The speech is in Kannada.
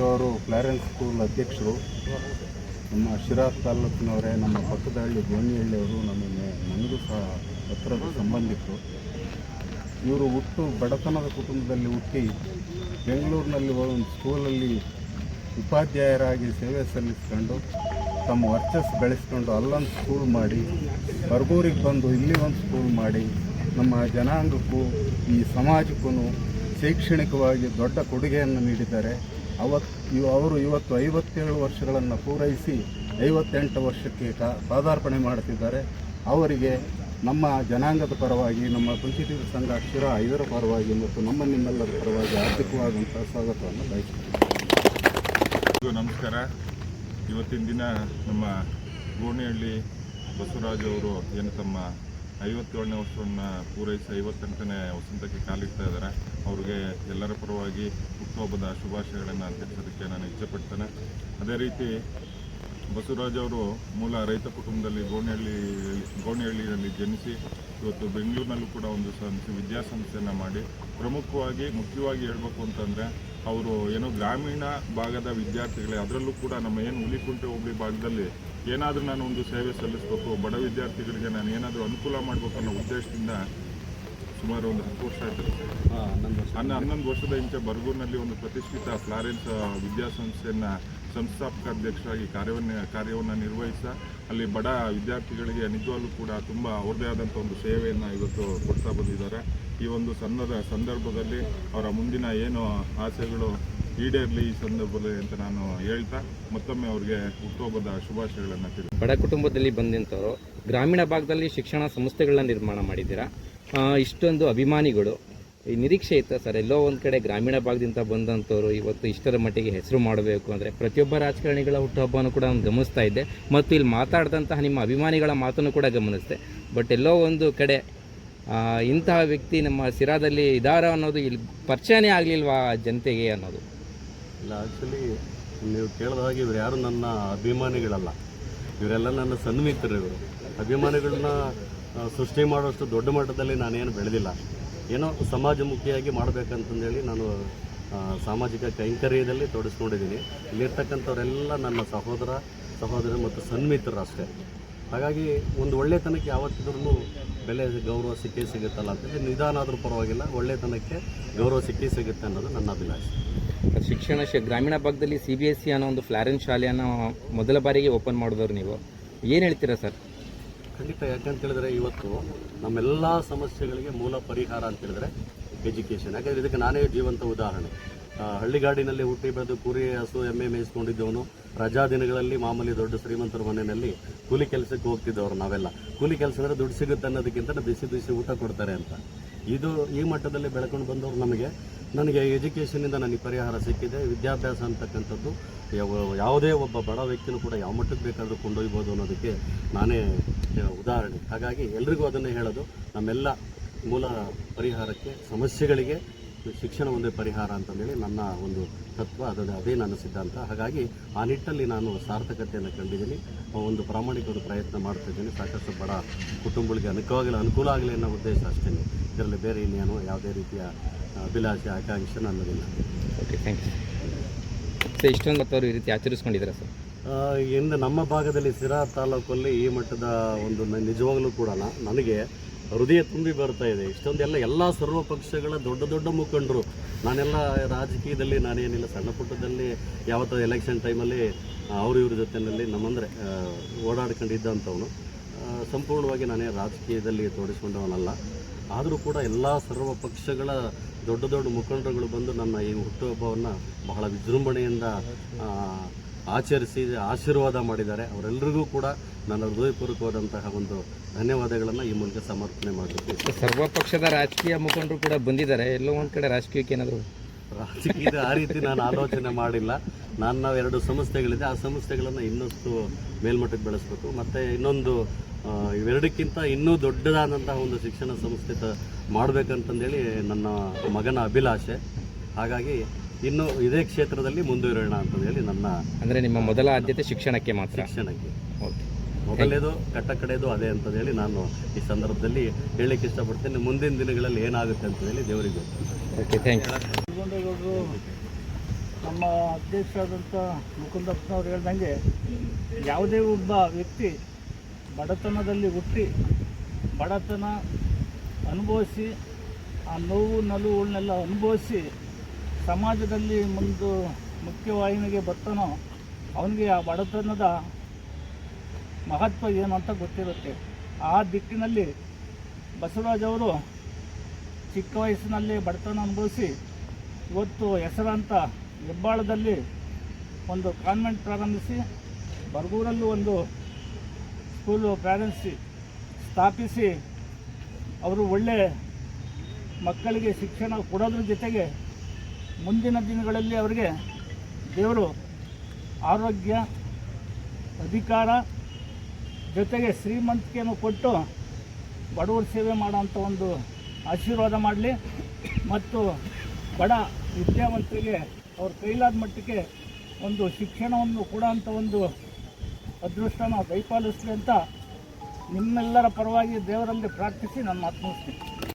ಅವರು ಕ್ಲಾರೆನ್ಸ್ ಸ್ಕೂಲ್ ಅಧ್ಯಕ್ಷರು, ನಮ್ಮ ಶಿರಾ ತಾಲೂಕಿನವರೇ, ನಮ್ಮ ಪಕ್ಕದ ಹಳ್ಳಿ ಗೋಣಿಹಳ್ಳಿಯವರು ನಮ್ಮ ಮೆ- ನನಗೂ ಸಹ ಹತ್ತಿರದ ಸಂಬಂಧಿಕರು. ಇವರು ಹುಟ್ಟು ಬಡತನದ ಕುಟುಂಬದಲ್ಲಿ ಹುಟ್ಟಿ ಬೆಂಗಳೂರಿನಲ್ಲಿ ಒಂದು ಸ್ಕೂಲಲ್ಲಿ ಉಪಾಧ್ಯಾಯರಾಗಿ ಸೇವೆ ಸಲ್ಲಿಸ್ಕೊಂಡು, ತಮ್ಮ ವರ್ಚಸ್ ಬೆಳೆಸ್ಕೊಂಡು ಅಲ್ಲೊಂದು ಸ್ಕೂಲ್ ಮಾಡಿ, ಬರ್ಗೂರಿಗೆ ಬಂದು ಇಲ್ಲಿ ಒಂದು ಸ್ಕೂಲ್ ಮಾಡಿ, ನಮ್ಮ ಜನಾಂಗಕ್ಕೂ ಈ ಸಮಾಜಕ್ಕೂ ಶೈಕ್ಷಣಿಕವಾಗಿ ದೊಡ್ಡ ಕೊಡುಗೆಯನ್ನು ನೀಡಿದ್ದಾರೆ. ಅವತ್ತು ಇವು ಅವರು ಇವತ್ತು ಐವತ್ತೇಳು ವರ್ಷಗಳನ್ನು ಪೂರೈಸಿ ಐವತ್ತೆಂಟು ವರ್ಷಕ್ಕೆ ಪಾದಾರ್ಪಣೆ ಮಾಡುತ್ತಿದ್ದಾರೆ. ಅವರಿಗೆ ನಮ್ಮ ಜನಾಂಗದ ಪರವಾಗಿ, ನಮ್ಮ ಕುಂಚಿತ ಸಂಘ ಅಕ್ಷರ ಇದರ ಪರವಾಗಿ ಮತ್ತು ನಮ್ಮ ನಿಮ್ಮೆಲ್ಲರ ಪರವಾಗಿ ಆರ್ಥಿಕವಾದಂಥ ಸ್ವಾಗತವನ್ನು ಬಯಸುತ್ತೇವೆ ನಮಸ್ಕಾರ. ಇವತ್ತಿನ ದಿನ ನಮ್ಮ ಗೋಣಿಹಳ್ಳಿ ಬಸವರಾಜ್ ಅವರು ಏನು ತಮ್ಮ ಐವತ್ತೇಳನೇ ವರ್ಷವನ್ನು ಪೂರೈಸಿ ಐವತ್ತೆಂಟನೇ ವಸಂತಕ್ಕೆ ಕಾಲಿಡ್ತಾ ಇದ್ದಾರೆ. ಅವ್ರಿಗೆ ಎಲ್ಲರ ಪರವಾಗಿ ಹುಟ್ಟುಹಬ್ಬದ ಶುಭಾಶಯಗಳನ್ನು ತಿಳಿಸೋದಕ್ಕೆ ನಾನು ಇಚ್ಛೆಪಡ್ತೇನೆ. ಅದೇ ರೀತಿ ಬಸವರಾಜ್ ಅವರು ಮೂಲ ರೈತ ಕುಟುಂಬದಲ್ಲಿ ಗೋಣಿಹಳ್ಳಿ, ಗೋಣಿಹಳ್ಳಿಯಲ್ಲಿ ಜನಿಸಿ ಇವತ್ತು ಬೆಂಗಳೂರಿನಲ್ಲೂ ಕೂಡ ಒಂದು ಸಂಸ್ಥೆ, ವಿದ್ಯಾಸಂಸ್ಥೆಯನ್ನು ಮಾಡಿ ಪ್ರಮುಖವಾಗಿ, ಮುಖ್ಯವಾಗಿ ಹೇಳಬೇಕು ಅಂತಂದರೆ ಅವರು ಏನೋ ಗ್ರಾಮೀಣ ಭಾಗದ ವಿದ್ಯಾರ್ಥಿಗಳೇ, ಅದರಲ್ಲೂ ಕೂಡ ನಮ್ಮ ಏನು ಹುಲಿಕುಂಟೆ ಹೋಬಳಿ ಭಾಗದಲ್ಲಿ ಏನಾದರೂ ನಾನು ಒಂದು ಸೇವೆ ಸಲ್ಲಿಸಬೇಕು ಬಡ ವಿದ್ಯಾರ್ಥಿಗಳಿಗೆ ನಾನು ಏನಾದರೂ ಅನುಕೂಲ ಮಾಡಬೇಕು ಅನ್ನೋ ಉದ್ದೇಶದಿಂದ ಸುಮಾರು ಒಂದು ಹತ್ತು ವರ್ಷ ಆಯಿತು. ಹನ್ನ ಹನ್ನೊಂದು ವರ್ಷದ ಇಂಚೆ ಬರಗೂರಿನಲ್ಲಿ ಒಂದು ಪ್ರತಿಷ್ಠಿತ ಫ್ಲಾರೆನ್ಸ್ ವಿದ್ಯಾಸಂಸ್ಥೆಯನ್ನು ಸಂಸ್ಥಾಪಕ ಅಧ್ಯಕ್ಷರಾಗಿ ಕಾರ್ಯವನ್ನು ಕಾರ್ಯವನ್ನು ನಿರ್ವಹಿಸ ಅಲ್ಲಿ ಬಡ ವಿದ್ಯಾರ್ಥಿಗಳಿಗೆ ನಿಜವಾಗ್ಲೂ ಕೂಡ ತುಂಬ ಅವ್ರದ್ದೇ ಆದಂಥ ಒಂದು ಸೇವೆಯನ್ನು ಇವತ್ತು ಕೊಡ್ತಾ ಬಂದಿದ್ದಾರೆ. ಈ ಒಂದು ಸಣ್ಣದ ಸಂದರ್ಭದಲ್ಲಿ ಅವರ ಮುಂದಿನ ಏನು ಆಸೆಗಳು ಈಡೇರಲಿ ಈ ಸಂದರ್ಭದಲ್ಲಿ ಅಂತ ನಾನು ಹೇಳ್ತಾ, ಮತ್ತೊಮ್ಮೆ ಅವ್ರಿಗೆ ಹುಟ್ಟುಹಬ್ಬದ ಶುಭಾಶಯಗಳನ್ನು ಬಡ ಕುಟುಂಬದಲ್ಲಿ ಬಂದಂಥವರು ಗ್ರಾಮೀಣ ಭಾಗದಲ್ಲಿ ಶಿಕ್ಷಣ ಸಂಸ್ಥೆಗಳನ್ನ ನಿರ್ಮಾಣ ಮಾಡಿದ್ದೀರಾ? ಇಷ್ಟೊಂದು ಅಭಿಮಾನಿಗಳು, ಈ ನಿರೀಕ್ಷೆ ಇತ್ತು ಸರ್, ಎಲ್ಲೋ ಒಂದು ಕಡೆ ಗ್ರಾಮೀಣ ಭಾಗದಿಂದ ಬಂದಂಥವ್ರು ಇವತ್ತು ಇಷ್ಟರ ಮಟ್ಟಿಗೆ ಹೆಸರು ಮಾಡಬೇಕು ಅಂದರೆ ಪ್ರತಿಯೊಬ್ಬ ರಾಜಕಾರಣಿಗಳ ಹುಟ್ಟುಹಬ್ಬನೂ ಕೂಡ ನಾನು ಗಮನಿಸ್ತಾ ಇದ್ದೆ. ಮತ್ತು ಇಲ್ಲಿ ಮಾತಾಡಿದಂತಹ ನಿಮ್ಮ ಅಭಿಮಾನಿಗಳ ಮಾತನ್ನು ಕೂಡ ಗಮನಿಸಿದೆ. ಬಟ್ ಎಲ್ಲೋ ಒಂದು ಕಡೆ ಇಂತಹ ವ್ಯಕ್ತಿ ನಮ್ಮ ಸಿರಾದಲ್ಲಿ ಇದಾರ ಅನ್ನೋದು ಇಲ್ಲಿ ಪರಿಚಯನೇ ಆಗಲಿಲ್ವಾ ಜನತೆಗೆ ಅನ್ನೋದು? ಇಲ್ಲ ಆ್ಯಕ್ಚುಲಿ ನೀವು ಕೇಳಿದ ಹಾಗೆ ಇವ್ರು ಯಾರು ನನ್ನ ಅಭಿಮಾನಿಗಳಲ್ಲ. ಇವರೆಲ್ಲ ನನ್ನ ಸನ್ಮಿತರು ಇವರು. ಅಭಿಮಾನಿಗಳನ್ನ ಸೃಷ್ಟಿ ಮಾಡೋಷ್ಟು ದೊಡ್ಡ ಮಟ್ಟದಲ್ಲಿ ನಾನೇನು ಬೆಳೆದಿಲ್ಲ. ಏನೋ ಸಮಾಜಮುಖಿಯಾಗಿ ಮಾಡಬೇಕಂತಂದೇಳಿ ನಾನು ಸಾಮಾಜಿಕ ಕೈಂಕರ್ಯದಲ್ಲಿ ತೊಡಗಿಸ್ಕೊಂಡಿದ್ದೀನಿ ಇಲ್ಲಿರ್ತಕ್ಕಂಥವರೆಲ್ಲ ನನ್ನ ಸಹೋದರ, ಸಹೋದರಿ ಮತ್ತು ಸನ್ಮಿತರು ಅಷ್ಟೇ. ಹಾಗಾಗಿ, ಒಂದು ಒಳ್ಳೆತನಕ್ಕೆ ಯಾವತ್ತಿದ್ರೂ ಬೆಲೆ ಗೌರವ ಸಿಕ್ಕೇ ಸಿಗುತ್ತಲ್ಲ ಅಂತಂದರೆ ನಿಧಾನ ಆದರೂ ಪರವಾಗಿಲ್ಲ ಒಳ್ಳೆತನಕ್ಕೆ ಗೌರವ ಸಿಕ್ಕೇ ಸಿಗುತ್ತೆ ಅನ್ನೋದು ನನ್ನ ಅಭಿಲಾಷೆ. ಶಿಕ್ಷಣ ಶಿ ಗ್ರಾಮೀಣ ಭಾಗದಲ್ಲಿ ಸಿ ಬಿ ಎಸ್ ಸಿ ಅನ್ನೋ ಒಂದು ಫ್ಲಾರೆನ್ಸ್ ಶಾಲೆಯನ್ನು ಮೊದಲ ಬಾರಿಗೆ ಓಪನ್ ಮಾಡಿದವರು ನೀವು. ಏನು ಹೇಳ್ತೀರಾ ಸರ್? ಖಂಡಿತ ಯಾಕಂತ ಹೇಳಿದ್ರೆ ಇವತ್ತು ನಮ್ಮೆಲ್ಲ ಸಮಸ್ಯೆಗಳಿಗೆ ಮೂಲ ಪರಿಹಾರ ಅಂತ ಹೇಳಿದ್ರೆ ಎಜುಕೇಷನ್ ಯಾಕಂದರೆ ಇದಕ್ಕೆ ನಾನೇ ಜೀವಂತ ಉದಾಹರಣೆ. ಹಳ್ಳಿಗಾಡಿನಲ್ಲಿ ಹುಟ್ಟಿ ಬೆಳೆದು ಕುರಿ ಹಸು ಎಮ್ಮೆ ಮೇಯಿಸ್ಕೊಂಡಿದ್ದವನು ರಜಾ ದಿನಗಳಲ್ಲಿ ಮಾಮೂಲಿ ದೊಡ್ಡ ಶ್ರೀಮಂತರ ಮನೆಯಲ್ಲಿ ಕೂಲಿ ಕೆಲಸಕ್ಕೆ ಹೋಗ್ತಿದ್ದವರು ನಾವೆಲ್ಲ. ಕೂಲಿ ಕೆಲಸ ಅಂದರೆ ದುಡ್ಡು ಸಿಗುತ್ತೆ ಅನ್ನೋದಕ್ಕಿಂತ ಬಿಸಿ ಬಿಸಿ ಊಟ ಕೊಡ್ತಾರೆ ಅಂತ. ಇದು ಈ ಮಟ್ಟದಲ್ಲಿ ಬೆಳ್ಕೊಂಡು ಬಂದವರು ನಮಗೆ. ನನಗೆ ಎಜುಕೇಷನಿಂದ ನನಗೆ ಪರಿಹಾರ ಸಿಕ್ಕಿದೆ. ವಿದ್ಯಾಭ್ಯಾಸ ಅಂತಕ್ಕಂಥದ್ದು ಯಾವ- ಯಾವುದೇ ಒಬ್ಬ ಬಡ ವ್ಯಕ್ತಿನೂ ಕೂಡ ಯಾವ ಮಟ್ಟಕ್ಕೆ ಬೇಕಾದರೂ ಕೊಂಡೊಯ್ಬೋದು ಅನ್ನೋದಕ್ಕೆ ನಾನೇ ಉದಾಹರಣೆ. ಹಾಗಾಗಿ ಎಲ್ರಿಗೂ ಅದನ್ನೇ ಹೇಳೋದು, ನಮ್ಮೆಲ್ಲ ಮೂಲ ಪರಿಹಾರಕ್ಕೆ, ಸಮಸ್ಯೆಗಳಿಗೆ ಶಿಕ್ಷಣ ಒಂದೇ ಪರಿಹಾರ ಅಂತಂದೇಳಿ ನನ್ನ ಒಂದು ತತ್ವ ಅದು ಅದೇ ನನ್ನ ಸಿದ್ಧಾಂತ. ಹಾಗಾಗಿ ಆ ನಿಟ್ಟಲ್ಲಿ ನಾನು ಸಾರ್ಥಕತೆಯನ್ನು ಕಂಡಿದ್ದೀನಿ. ಒಂದು ಪ್ರಾಮಾಣಿಕವಾದ ಪ್ರಯತ್ನ ಮಾಡ್ತಿದ್ದೀನಿ ಸಾಕಷ್ಟು ಬಡ ಕುಟುಂಬಗಳಿಗೆ ಅನುಕೂಲ ಅನುಕೂಲ ಆಗಲಿ ಅನ್ನೋ ಉದ್ದೇಶ ಅಷ್ಟೇ. ಇದರಲ್ಲಿ ಬೇರೆ ಇನ್ನೇನು ಯಾವುದೇ ರೀತಿಯ ಅಭಿಲಾಷೆ ಆಕಾಂಕ್ಷೆ ನನ್ನದಿಲ್ಲ. ಓಕೆ ಥ್ಯಾಂಕ್ ಯು ಸರ್ ಇಷ್ಟೊಂದು ಅವರು ಈ ರೀತಿ ಆಚರಿಸ್ಕೊಂಡಿದ್ದಾರೆ ಸರ್ ಇಂದು ನಮ್ಮ ಭಾಗದಲ್ಲಿ ಸಿರಾ ತಾಲೂಕಲ್ಲಿ ಈ ಮಟ್ಟದ ಒಂದು ನಿಜವಾಗಲೂ ನಿಜವಾಗ್ಲೂ ಕೂಡ ನನಗೆ ಹೃದಯ ತುಂಬಿ ಬರ್ತಾ ಇದೆ. ಇಷ್ಟೊಂದೆಲ್ಲ ಎಲ್ಲ ಸರ್ವ ಪಕ್ಷಗಳ ದೊಡ್ಡ ದೊಡ್ಡ ಮುಖಂಡರು. ನಾನೆಲ್ಲ ರಾಜಕೀಯದಲ್ಲಿ ನಾನೇನಿಲ್ಲ, ಸಣ್ಣ ಪುಟ್ಟದಲ್ಲಿ ಯಾವತ್ತೋ ಎಲೆಕ್ಷನ್ ಟೈಮಲ್ಲಿ ಅವ್ರ ಇವ್ರ ಜೊತೆಯಲ್ಲಿ ನಮ್ಮಂದರೆ ಓಡಾಡ್ಕೊಂಡಿದ್ದಂಥವನು. ಸಂಪೂರ್ಣವಾಗಿ ನಾನೇ ರಾಜಕೀಯದಲ್ಲಿ ತೋರಿಸ್ಕೊಂಡವನಲ್ಲ. ಆದರೂ ಕೂಡ ಎಲ್ಲ ಸರ್ವ ಪಕ್ಷಗಳ ದೊಡ್ಡ ದೊಡ್ಡ ಮುಖಂಡರುಗಳು ಬಂದು ನನ್ನ ಈ ಹುಟ್ಟುಹಬ್ಬವನ್ನು ಬಹಳ ವಿಜೃಂಭಣೆಯಿಂದ ಆಚರಿಸಿ ಆಶೀರ್ವಾದ ಮಾಡಿದ್ದಾರೆ. ಅವರೆಲ್ಲರಿಗೂ ಕೂಡ ನನ್ನ ಹೃದಯಪೂರ್ವಕವಾದಂತಹ ಒಂದು ಧನ್ಯವಾದಗಳನ್ನು ಈ ಮೂಲಕ ಸಮರ್ಪಣೆ ಮಾಡಬೇಕು. ಸರ್ವಪಕ್ಷದ ಸರ್ವ ಪಕ್ಷದ ರಾಜಕೀಯ ಮುಖಂಡರು ಕೂಡ ಬಂದಿದ್ದಾರೆ. ಎಲ್ಲೋ ಒಂದು ಕಡೆ ರಾಜಕೀಯಕ್ಕೆ ಏನಾದರೂ ರಾಜಕೀಯದ ಆ ರೀತಿ ನಾನು ಆಲೋಚನೆ ಮಾಡಿಲ್ಲ. ನನ್ನ ಎರಡು ಸಂಸ್ಥೆಗಳಿದೆ ಆ ಸಂಸ್ಥೆಗಳನ್ನು ಇನ್ನಷ್ಟು ಮೇಲ್ಮಟ್ಟಕ್ಕೆ ಬೆಳೆಸಬೇಕು. ಮತ್ತು ಇನ್ನೊಂದು ಇವೆರಡಕ್ಕಿಂತ ಇನ್ನೂ ದೊಡ್ಡದಾದಂತಹ ಒಂದು ಶಿಕ್ಷಣ ಸಂಸ್ಥೆ ತ ಮಾಡಬೇಕಂತಂದೇಳಿ ನನ್ನ ಮಗನ ಅಭಿಲಾಷೆ. ಹಾಗಾಗಿ ಇನ್ನು ಇದೇ ಕ್ಷೇತ್ರದಲ್ಲಿ ಮುಂದುವರೋಣ ಹೇಳಿ ನನ್ನ ಅಂದರೆ ನಿಮ್ಮ ಮೊದಲ ಆದ್ಯತೆ ಶಿಕ್ಷಣಕ್ಕೆ ಮಾತ್ರ? ಶಿಕ್ಷಣಕ್ಕೆ. ಓಕೆ. ಮೊದಲೇದು ಕಟ್ಟ ಕಡೆದು ಅದೇ ಹೇಳಿ ನಾನು ಈ ಸಂದರ್ಭದಲ್ಲಿ ಹೇಳಲಿಕ್ಕೆ ಇಷ್ಟಪಡ್ತೇನೆ. ಮುಂದಿನ ದಿನಗಳಲ್ಲಿ ಏನಾಗುತ್ತೆ ಅಂತಂದೇಳಿ ದೇವರಿಗೆ ಗೊತ್ತು. ಓಕೆ ಥ್ಯಾಂಕ್ ಯು ನಮ್ಮ ಅಧ್ಯಕ್ಷರಾದಂಥ ಮುಕುಂದಪ್ಪನವ್ರು ಹೇಳ್ದಂಗೆ ಯಾವುದೇ ಒಬ್ಬ ವ್ಯಕ್ತಿ ಬಡತನದಲ್ಲಿ ಹುಟ್ಟಿ ಬಡತನ ಅನುಭವಿಸಿ ಆ ನೋವು ನಲುವುಗಳನ್ನೆಲ್ಲ ಅನುಭವಿಸಿ ಸಮಾಜದಲ್ಲಿ ಒಂದು ಮುಖ್ಯವಾಹಿನಿಗೆ ಬರ್ತಾನೋ ಅವನಿಗೆ ಆ ಬಡತನದ ಮಹತ್ವ ಏನು ಅಂತ ಗೊತ್ತಿರುತ್ತೆ. ಆ ದಿಕ್ಕಿನಲ್ಲಿ ಬಸವರಾಜ್ ಅವರು ಚಿಕ್ಕ ವಯಸ್ಸಿನಲ್ಲಿ ಬಡತನ ಅನುಭವಿಸಿ, ಇವತ್ತು ಹೆಸರಾಂತ ಹೆಬ್ಬಾಳದಲ್ಲಿ ಒಂದು ಕಾನ್ವೆಂಟ್ ಪ್ರಾರಂಭಿಸಿ, ಬರಗೂರಲ್ಲೂ ಒಂದು ಸ್ಕೂಲು ಪ್ರಾರಂಭಿಸಿ ಸ್ಥಾಪಿಸಿ, ಅವರು ಒಳ್ಳೆ ಮಕ್ಕಳಿಗೆ ಶಿಕ್ಷಣ ಕೊಡೋದ್ರ ಜೊತೆಗೆ ಮುಂದಿನ ದಿನಗಳಲ್ಲಿ ಅವರಿಗೆ ದೇವರು ಆರೋಗ್ಯ, ಅಧಿಕಾರ ಜೊತೆಗೆ ಶ್ರೀಮಂತಿಕೆಯನ್ನು ಕೊಟ್ಟು ಬಡವರ ಸೇವೆ ಮಾಡೋಂಥ ಒಂದು ಆಶೀರ್ವಾದ ಮಾಡಲಿ. ಮತ್ತು ಬಡ ವಿದ್ಯಾವಂತರಿಗೆ ಅವ್ರ ಕೈಲಾದ ಮಟ್ಟಕ್ಕೆ ಒಂದು ಶಿಕ್ಷಣವನ್ನು ಕೊಡೋಂಥ ಒಂದು ಅದೃಷ್ಟನ ದಯಪಾಲಿಸಲಿ ಅಂತ ನಿಮ್ಮೆಲ್ಲರ ಪರವಾಗಿ ದೇವರಲ್ಲಿ ಪ್ರಾರ್ಥಿಸಿ ನಾನು ಮಾತು